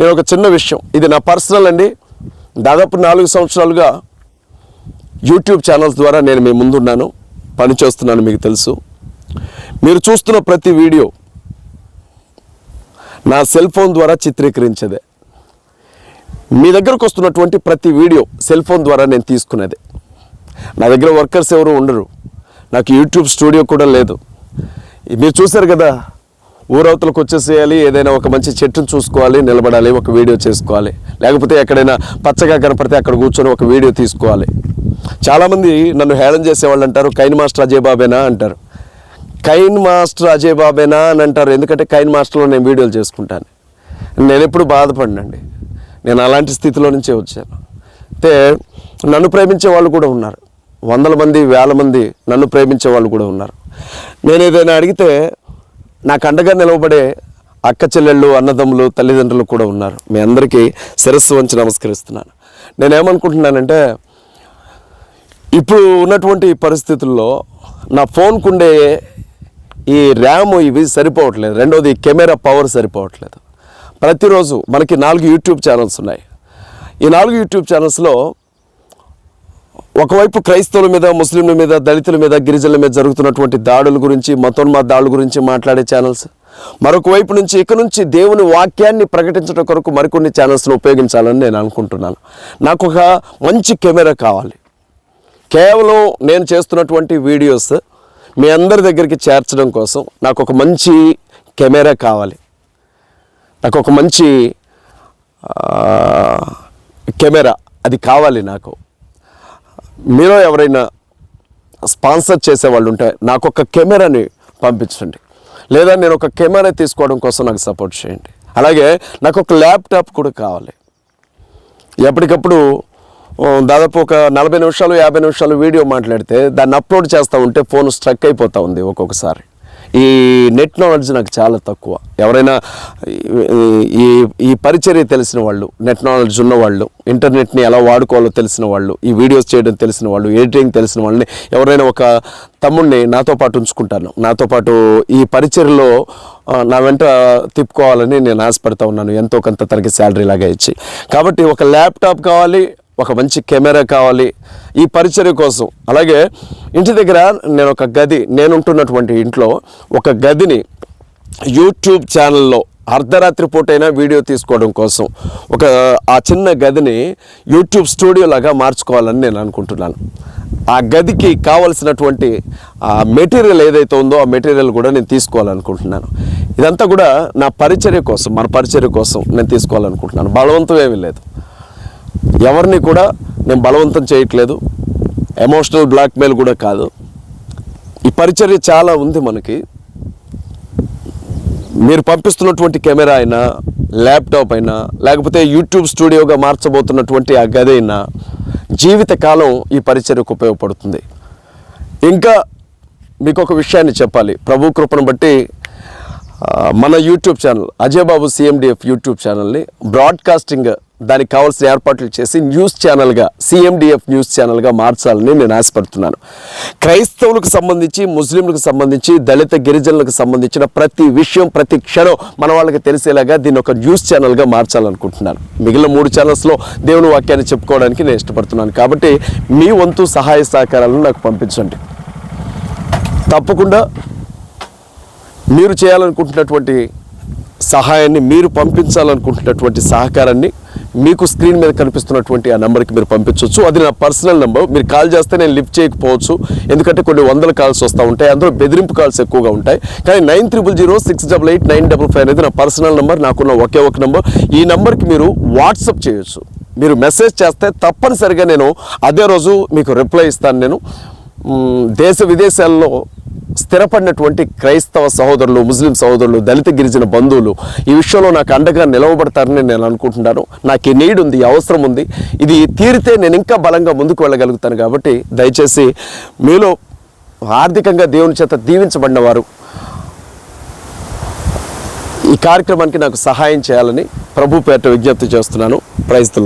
నేను ఒక చిన్న విషయం. ఇది నా పర్సనల్ అండి. దాదాపు నాలుగు సంవత్సరాలుగా యూట్యూబ్ ఛానల్స్ ద్వారా నేను మీ ముందున్నాను. పనిచేస్తున్నాను మీకు తెలుసు. మీరు చూస్తున్న ప్రతి వీడియో నా సెల్ ఫోన్ ద్వారా చిత్రీకరించేదే. మీ దగ్గరకు వస్తున్నటువంటి ప్రతి వీడియో సెల్ ఫోన్ ద్వారా నేను తీసుకునేది నా దగ్గర వర్కర్స్ ఎవరు ఉండరు. నాకు యూట్యూబ్ స్టూడియో కూడా లేదు. మీరు చూశారు కదా ఊరవతలకు వచ్చేసేయాలి ఏదైనా ఒక మంచి చెట్టును చూసుకోవాలి నిలబడాలి ఒక వీడియో చేసుకోవాలి. లేకపోతే ఎక్కడైనా పచ్చగా కనపడితే అక్కడ కూర్చొని ఒక వీడియో తీసుకోవాలి. చాలామంది నన్ను హేళన చేసేవాళ్ళు అంటారు కైన్ మాస్టర్ అజయ్ బాబేనా? అంటారు. కైన్ మాస్టర్ అజయ్ బాబేనా? అని అంటారు. ఎందుకంటే కైన్ మాస్టర్లో నేను వీడియోలు చేసుకుంటాను. నేను ఎప్పుడు బాధపడినండి. నేను అలాంటి స్థితిలో నుంచే వచ్చాను. అయితే నన్ను ప్రేమించే వాళ్ళు కూడా ఉన్నారు. వందల మంది వేల మంది నన్ను ప్రేమించే వాళ్ళు కూడా ఉన్నారు. నేను ఏదైనా అడిగితే నాకు అండగా నిలవబడే అక్క చెల్లెళ్ళు అన్నదమ్ములు తల్లిదండ్రులు కూడా ఉన్నారు. మీ అందరికీ శిరస్సు వంచి నమస్కరిస్తున్నాను. నేనేమనుకుంటున్నానంటే ఇప్పుడు ఉన్నటువంటి పరిస్థితుల్లో నా ఫోన్కు ఉండే ఈ ర్యామ్ ఇవి సరిపోవట్లేదు. రెండోది కెమెరా పవర్ సరిపోవట్లేదు. ప్రతిరోజు మనకి నాలుగు యూట్యూబ్ ఛానల్స్ ఉన్నాయి. ఈ నాలుగు యూట్యూబ్ ఛానల్స్లో ఒకవైపు క్రైస్తవుల మీద ముస్లింల మీద దళితుల మీద గిరిజనుల మీద జరుగుతున్నటువంటి దాడుల గురించి మతోన్మాద దాడుల గురించి మాట్లాడే ఛానల్స్ మరొక వైపు నుంచి ఇక నుంచి దేవుని వాక్యాన్ని ప్రకటించడం కొరకు మరికొన్ని ఛానల్స్ను ఉపయోగించాలని నేను అనుకుంటున్నాను. నాకు ఒక మంచి కెమెరా కావాలి. కేవలం నేను చేస్తున్నటువంటి వీడియోస్ మీ అందరి దగ్గరికి చేర్చడం కోసం నాకు ఒక మంచి కెమెరా కావాలి. నాకు ఒక మంచి కెమెరా అది కావాలి నాకు. మీలో ఎవరైనా స్పాన్సర్ చేసేవాళ్ళు ఉంటే నాకు ఒక కెమెరాని పంపించండి. లేదా నేను ఒక కెమెరా తీసుకోవడం కోసం నాకు సపోర్ట్ చేయండి. అలాగే నాకు ఒక ల్యాప్టాప్ కూడా కావాలి. ఎప్పటికప్పుడు దాదాపు ఒక నలభై నిమిషాలు యాభై నిమిషాలు వీడియో మాట్లాడితే దాన్ని అప్లోడ్ చేస్తూ ఉంటే ఫోన్ స్ట్రక్ అయిపోతూ ఉంది ఒక్కొక్కసారి. ఈ నెట్ నాలెడ్జ్ నాకు చాలా తక్కువ. ఎవరైనా ఈ- ఈ పరిచర్య తెలిసిన వాళ్ళు నెట్ నాలెడ్జ్ ఉన్నవాళ్ళు ఇంటర్నెట్ని ఎలా వాడుకోవాలో తెలిసిన వాళ్ళు ఈ వీడియోస్ చేయడం తెలిసిన వాళ్ళు ఎడిటింగ్ తెలిసిన వాళ్ళని ఎవరైనా ఒక తమ్ముడిని నాతో పాటు ఉంచుకుంటాను. నాతో పాటు ఈ పరిచర్లో నా వెంట తిప్పుకోవాలని నేను ఆశపడతా ఉన్నాను. ఎంతో కొంత తనకి శాలరీ లాగా ఇచ్చి. కాబట్టి ఒక ల్యాప్టాప్ కావాలి ఒక మంచి కెమెరా కావాలి ఈ పరిచర్య కోసం. అలాగే ఇంటి దగ్గర నేను ఒక గది నేను ఉంటున్నటువంటి ఇంట్లో ఒక గదిని యూట్యూబ్ ఛానల్లో అర్ధరాత్రి పూటైనా వీడియో తీసుకోవడం కోసం ఒక ఆ చిన్న గదిని యూట్యూబ్ స్టూడియోలాగా మార్చుకోవాలని నేను అనుకుంటున్నాను. ఆ గదికి కావలసినటువంటి ఆ మెటీరియల్ ఏదైతే ఉందో ఆ మెటీరియల్ కూడా నేను తీసుకోవాలనుకుంటున్నాను. ఇదంతా కూడా నా పరిచర్య కోసం మన పరిచర్య కోసం నేను తీసుకోవాలనుకుంటున్నాను. బలవంతం ఏమీ లేదు. ఎవరిని కూడా నేను బలవంతం చేయట్లేదు. ఎమోషనల్ బ్లాక్మెయిల్ కూడా కాదు. ఈ పరిచర్య చాలా ఉంది మనకి. మీరు పంపిస్తున్నటువంటి కెమెరా అయినా ల్యాప్టాప్ అయినా లేకపోతే యూట్యూబ్ స్టూడియోగా మార్చబోతున్నటువంటి ఆ గది అయినా జీవితకాలం ఈ పరిచర్యకు ఉపయోగపడుతుంది. ఇంకా మీకు ఒక విషయాన్ని చెప్పాలి. ప్రభు కృపను బట్టి మన YouTube channel Ajay Babu CMDF YouTube ఛానల్ని బ్రాడ్కాస్టింగ్ దానికి కావాల్సిన ఏర్పాట్లు చేసి న్యూస్ ఛానల్గా సిఎండిఎఫ్ న్యూస్ ఛానల్గా మార్చాలని నేను ఆశపడుతున్నాను. క్రైస్తవులకు సంబంధించి ముస్లింలకు సంబంధించి దళిత గిరిజనులకు సంబంధించిన ప్రతి విషయం ప్రతి క్షణం మన వాళ్ళకి తెలిసేలాగా దీన్ని ఒక న్యూస్ ఛానల్గా మార్చాలనుకుంటున్నాను. మిగిలిన మూడు ఛానల్స్లో దేవుని వాక్యాన్ని చెప్పుకోవడానికి నేను ఇష్టపడుతున్నాను. కాబట్టి మీ వంతు సహాయ సహకారాలను నాకు పంపించండి. తప్పకుండా మీరు చేయాలనుకుంటున్నటువంటి సహాయాన్ని మీరు పంపించాలనుకుంటున్నటువంటి సహకారాన్ని మీకు స్క్రీన్ మీద కనిపిస్తున్నటువంటి ఆ నెంబర్కి మీరు పంపించవచ్చు అది నా పర్సనల్ నెంబర్. మీరు కాల్ చేస్తే నేను లిఫ్ట్ చేయకపోవచ్చు. ఎందుకంటే కొన్ని వందల కాల్స్ వస్తూ ఉంటాయి. అందులో బెదిరింపు కాల్స్ ఎక్కువగా ఉంటాయి. కానీ nine triple zero six double eight nine double five అనేది నా పర్సనల్ నెంబర్. నాకున్న ఒకే ఒక నెంబర్. ఈ నెంబర్కి మీరు వాట్సప్ చేయొచ్చు. మీరు మెసేజ్ చేస్తే తప్పనిసరిగా నేను అదే రోజు మీకు రిప్లై ఇస్తాను నేను. దేశ విదేశాల్లో స్థిరపడినటువంటి క్రైస్తవ సహోదరులు ముస్లిం సహోదరులు దళిత గిరిజన బంధువులు ఈ విషయంలో నాకు అండగా నిలవబడతారని నేను అనుకుంటున్నాను. నాకు ఈ నీడ్ ఉంది అవసరం ఉంది. ఇది తీరితే నేను ఇంకా బలంగా ముందుకు వెళ్ళగలుగుతాను కాబట్టి దయచేసి మీలో ఆర్థికంగా దేవుని చేత దీవించబడిన వారు ఈ కార్యక్రమానికి నాకు సహాయం చేయాలని ప్రభు పేట విజ్ఞప్తి చేస్తున్నాను. Praise the